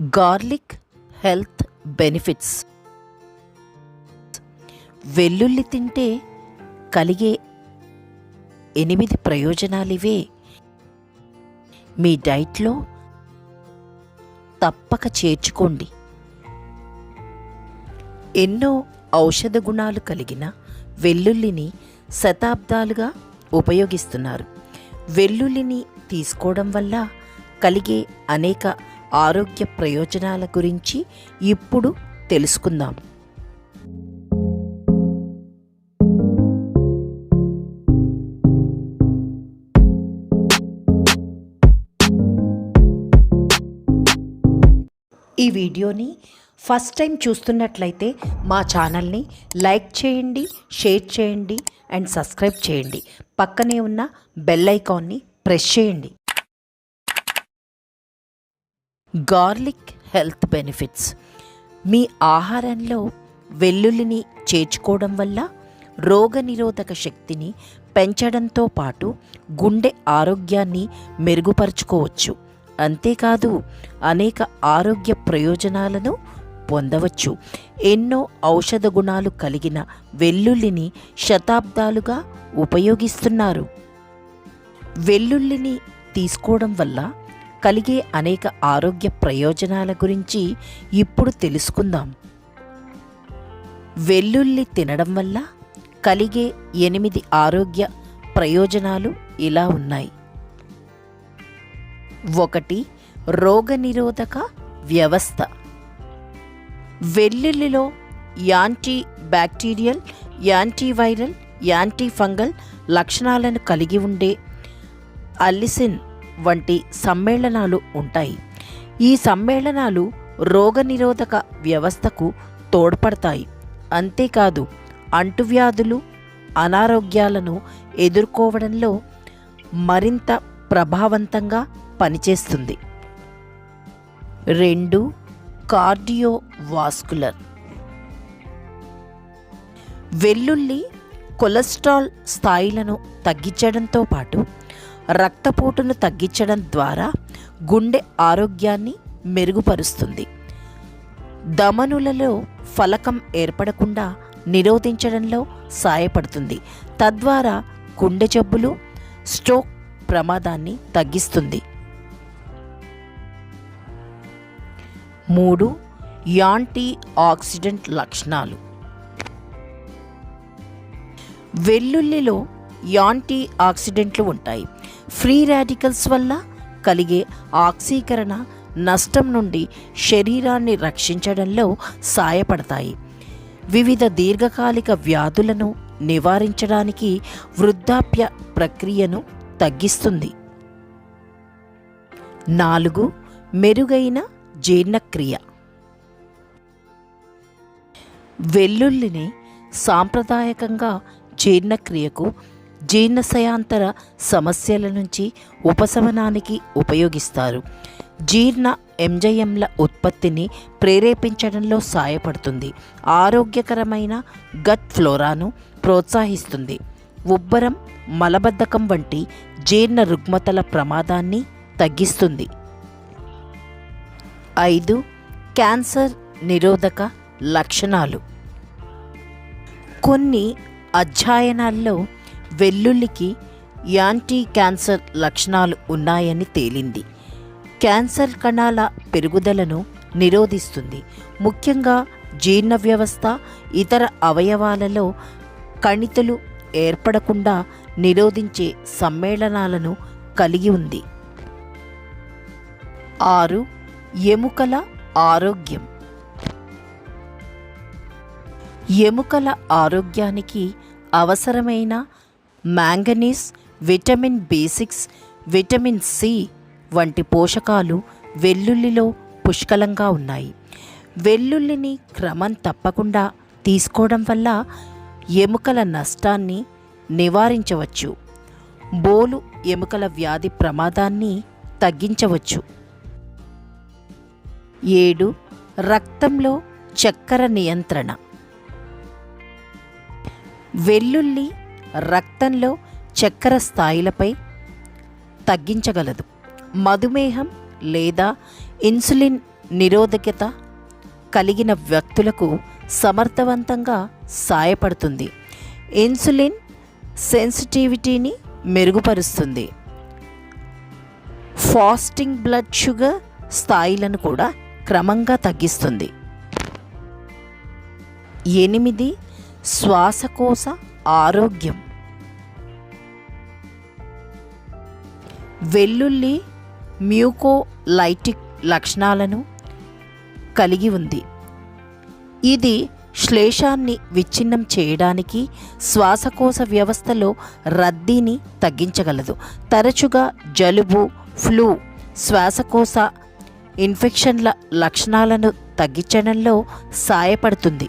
Garlic health benefits. వెల్లుల్లి తింటే కలిగే ఎనిమిది ప్రయోజనాలివే. మీ డైట్లో తప్పక చేర్చుకోండి. ఎన్నో ఔషధ గుణాలు కలిగిన వెల్లుల్లిని శతాబ్దాలుగా ఉపయోగిస్తున్నారు. వెల్లుల్లిని తీసుకోవడం వల్ల కలిగే అనేక ఆరోగ్య ప్రయోజనాల గురించి ఇప్పుడు తెలుసుకుందాం. ఈ వీడియోని ఫస్ట్ టైం చూస్తున్నట్లయితే మా ఛానల్ని లైక్ చేయండి షేర్ చేయండి అండ్ సబ్స్క్రైబ్ చేయండి. పక్కనే ఉన్న బెల్ ఐకాన్ని ప్రెస్ చేయండి. Garlic health benefits. మీ ఆహారంలో వెల్లుల్లిని చేర్చుకోవడం వల్ల రోగనిరోధక శక్తిని పెంచడంతో పాటు గుండె ఆరోగ్యాన్ని మెరుగుపరుచుకోవచ్చు. అంతేకాదు అనేక ఆరోగ్య ప్రయోజనాలను పొందవచ్చు. ఎన్నో ఔషధ గుణాలు కలిగిన వెల్లుల్లిని శతాబ్దాలుగా ఉపయోగిస్తున్నారు. వెల్లుల్లిని తీసుకోవడం వల్ల కలిగే అనేక ఆరోగ్య ప్రయోజనాల గురించి ఇప్పుడు తెలుసుకుందాం. వెల్లుల్లి తినడం వల్ల కలిగే ఎనిమిది ఆరోగ్య ప్రయోజనాలు ఇలా ఉన్నాయి. ఒకటి రోగనిరోధక వ్యవస్థ. వెల్లుల్లిలో anti bacterial antiviral anti fungal లక్షణాలను కలిగి ఉండే అల్లిసిన్ వంటి సమ్మేళనాలు ఉంటాయి. ఈ సమ్మేళనాలు రోగనిరోధక వ్యవస్థకు తోడ్పడతాయి. అంతేకాదు అంటువ్యాధులు అనారోగ్యాలను ఎదుర్కోవడంలో మరింత ప్రభావవంతంగా పనిచేస్తుంది. రెండు కార్డియోవాస్కులర్. వెల్లుల్లి కొలెస్ట్రాల్ స్థాయిలను తగ్గించడంతో పాటు రక్తపోటును తగ్గించడం ద్వారా గుండె ఆరోగ్యాన్ని మెరుగుపరుస్తుంది. దమనులలో ఫలకం ఏర్పడకుండా నిరోధించడంలో సాయపడుతుంది తద్వారా గుండె జబ్బులు స్ట్రోక్ ప్రమాదాన్ని తగ్గిస్తుంది. మూడు యాంటీ ఆక్సిడెంట్ లక్షణాలు. వెల్లుల్లిలో యాంటీ ఆక్సిడెంట్లు ఉంటాయి. ఫ్రీ రాడికల్స్ వల్ల కలిగే ఆక్సీకరణ నష్టం నుండి శరీరాన్ని రక్షించడంలో సాయపడతాయి. వివిధ దీర్ఘకాలిక వ్యాధులను నివారించడానికి వృద్ధాప్య ప్రక్రియను తగ్గిస్తుంది. నాలుగు మెరుగైన జీర్ణక్రియ. వెల్లుల్లిని సాంప్రదాయకంగా జీర్ణక్రియకు జీర్ణశయాంతర సమస్యల నుంచి ఉపశమనానికి ఉపయోగిస్తారు. జీర్ణ ఎంజయంల ఉత్పత్తిని ప్రేరేపించడంలో సాయపడుతుంది. ఆరోగ్యకరమైన గట్ ఫ్లోరాను ప్రోత్సహిస్తుంది. ఉబ్బరం మలబద్ధకం వంటి జీర్ణ రుగ్మతల ప్రమాదాన్ని తగ్గిస్తుంది. ఐదు క్యాన్సర్ నిరోధక లక్షణాలు. కొన్ని అధ్యయనాల్లో వెల్లుల్లికి యాంటీ క్యాన్సర్ లక్షణాలు ఉన్నాయని తేలింది. క్యాన్సర్ కణాల పెరుగుదలను నిరోధిస్తుంది. ముఖ్యంగా జీర్ణ వ్యవస్థ ఇతర అవయవాలలో కణితులు ఏర్పడకుండా నిరోధించే సమ్మేళనాలను కలిగి ఉంది. ఆరు ఎముకల ఆరోగ్యం. ఎముకల ఆరోగ్యానికి అవసరమైన manganese vitamin B six vitamin C వంటి పోషకాలు వెల్లుల్లిలో పుష్కలంగా ఉన్నాయి. వెల్లుల్లిని క్రమం తప్పకుండా తీసుకోవడం వల్ల ఎముకల నష్టాన్ని నివారించవచ్చు. బోలు ఎముకల వ్యాధి ప్రమాదాన్ని తగ్గించవచ్చు. ఏడు రక్తంలో చక్కెర నియంత్రణ. వెల్లుల్లి రక్తంలో చక్కెర స్థాయిలపై తగ్గించగలదు. మధుమేహం లేదా ఇన్సులిన్ నిరోధకత కలిగిన వ్యక్తులకు సమర్థవంతంగా సాయపడుతుంది. ఇన్సులిన్ సెన్సిటివిటీని మెరుగుపరుస్తుంది. ఫాస్టింగ్ బ్లడ్ షుగర్ స్థాయిలను కూడా క్రమంగా తగ్గిస్తుంది. ఎనిమిది శ్వాసకోశ ఆరోగ్యం. వెల్లుల్లి మ్యూకోలైటిక్ లక్షణాలను కలిగి ఉంది. ఇది శ్లేషాన్ని విచ్ఛిన్నం చేయడానికి శ్వాసకోశ వ్యవస్థలో రద్దీని తగ్గించగలదు. తరచుగా జలుబు ఫ్లూ శ్వాసకోశ ఇన్ఫెక్షన్ల లక్షణాలను తగ్గించడంలో సాయపడుతుంది.